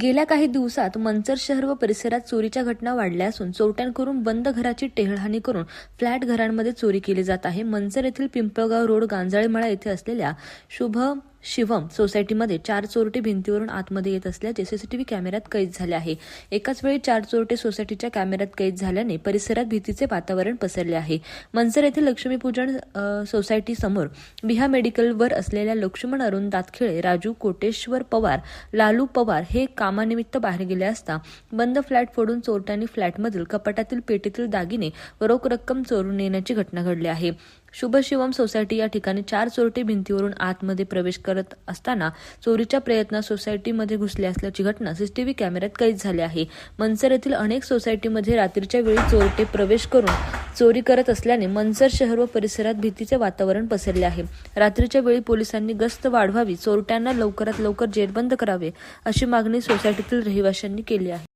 गेल्या काही दिवसात मंचर शहर व परिसरात चोरीच्या घटना वाढल्या असून चोरट्यांकडून बंद घराची टेहळहानी करून फ्लॅट घरांमध्ये चोरी केली जात आहे. मंचर येथील पिंपळगाव रोड गांजाळीमळा येथे असलेल्या शुभ शिवम सोसायटीमध्ये चार चोरटे भिंतीवरून आतमध्ये येत असल्याचे सीसीटीव्ही कॅमेऱ्यात कैद झाले आहे. एकाच वेळी चार चोरटे सोसायटीच्या कॅमेऱ्यात कैद झाल्याने परिसरात भीतीचे वातावरण पसरले आहे. मनसर येथील लक्ष्मीपूजन सोसायटी समोर बिहा मेडिकलवर असलेल्या लक्ष्मण अरुण दातखिळे राजू कोटेश्वर पवार लालू पवार हे कामानिमित्त बाहेर गेले असता बंद फ्लॅट फोडून चोरट्यांनी फ्लॅटमधील कपाटातील पेटीतील दागिने व रोख रक्कम चोरून नेण्याची घटना घडली आहे. शुभशिवम सोसायटी या ठिकाणी चार चोरटे भिंतीवरून आतमध्ये प्रवेश करत असताना चोरीच्या प्रयत्नात सोसायटीमध्ये घुसले असल्याची घटना सीसीटीव्ही कॅमेऱ्यात कैद झाली आहे. मनसर येथील अनेक सोसायटीमध्ये रात्रीच्या वेळी चोरटे प्रवेश करून चोरी करत असल्याने मनसर शहर व परिसरात भीतीचे वातावरण पसरले आहे. रात्रीच्या वेळी पोलिसांनी गस्त वाढवावी चोरट्यांना लवकरात लवकर जेरबंद करावे अशी मागणी सोसायटीतील रहिवाशांनी केली आहे.